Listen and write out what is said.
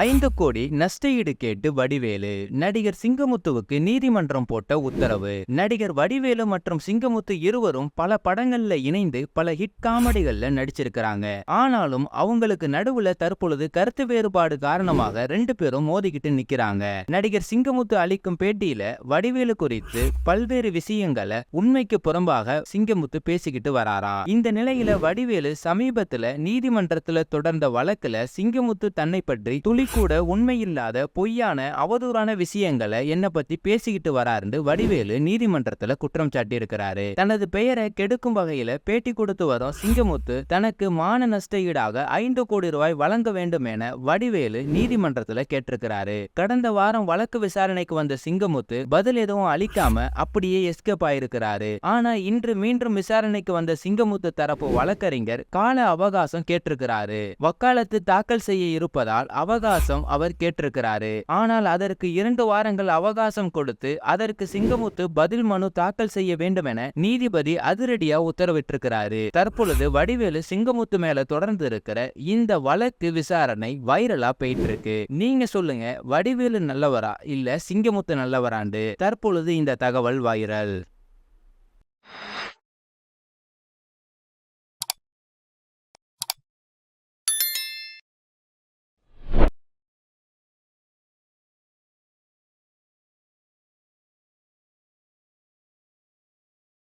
ஐந்து கோடி நஷ்டஈடு கேட்டு வடிவேலு. நடிகர் சிங்கமுத்துவுக்கு நீதிமன்றம் போட்ட உத்தரவு. நடிகர் வடிவேலு மற்றும் சிங்கமுத்து இருவரும் பல படங்கள்ல இணைந்து பல ஹிட் காமெடிகள்ல நடிச்சிருக்கிறாங்க. ஆனாலும் அவங்களுக்கு நடுவுல தற்பொழுது கருத்து வேறுபாடு காரணமாக ரெண்டு பேரும் மோதிக்கிட்டு நிக்கிறாங்க. நடிகர் சிங்கமுத்து அளிக்கும் பேட்டியில வடிவேலு குறித்து பல்வேறு விஷயங்களை உண்மைக்கு புறம்பாக சிங்கமுத்து பேசிக்கிட்டு வராரா? இந்த நிலையில வடிவேலு சமீபத்துல நீதிமன்றத்துல தொடர்ந்த வழக்குல சிங்கமுத்து தன்னை பற்றி துளி கூட உண்மையில்லாத பொய்யான அவதூறான விஷயங்களை என்ன பத்தி பேசிக்கிட்டு வராருன்னு வடிவேலு நீதிமன்றத்துல குற்றம் சாட்டியிருக்கிறாரு. தனது பெயரை கெடுக்கும் வகையில பேட்டி கொடுத்து வரும் சிங்கமுத்து தனக்கு மான நஷ்ட ஈடாக ஐந்து கோடி ரூபாய் வழங்க வேண்டும் என வடிவேலு நீதிமன்றத்துல கேட்டிருக்கிறாரு. கடந்த வாரம் வழக்கு விசாரணைக்கு வந்த சிங்கமுத்து பதில் எதுவும் அளிக்காம அப்படியே எஸ்கேப் ஆயிருக்கிறாரு. ஆனா இன்று மீண்டும் விசாரணைக்கு வந்த சிங்கமுத்து தரப்பு வழக்கறிஞர் கால அவகாசம் கேட்டிருக்கிறாரு. வக்காலத்து தாக்கல் செய்ய இருப்பதால் அவகாசம் அவர் கேட்டிருக்கிறாரு. ஆனால் அதற்கு இரண்டு வாரங்கள் அவகாசம் கொடுத்து அதற்கு சிங்கமுத்து பதில் மனு தாக்கல் செய்ய வேண்டும் என நீதிபதி அதிரடியா உத்தரவிட்டிருக்கிறாரு. தற்பொழுது வடிவேலு சிங்கமுத்து மேல தொடர்ந்து இருக்கிற இந்த வழக்கு விசாரணை வைரலா போயிட்டு இருக்கு நீங்க சொல்லுங்க வடிவேலு நல்லவரா இல்ல சிங்கமுத்து நல்லவராண்டு? தற்பொழுது இந்த தகவல் வைரல்.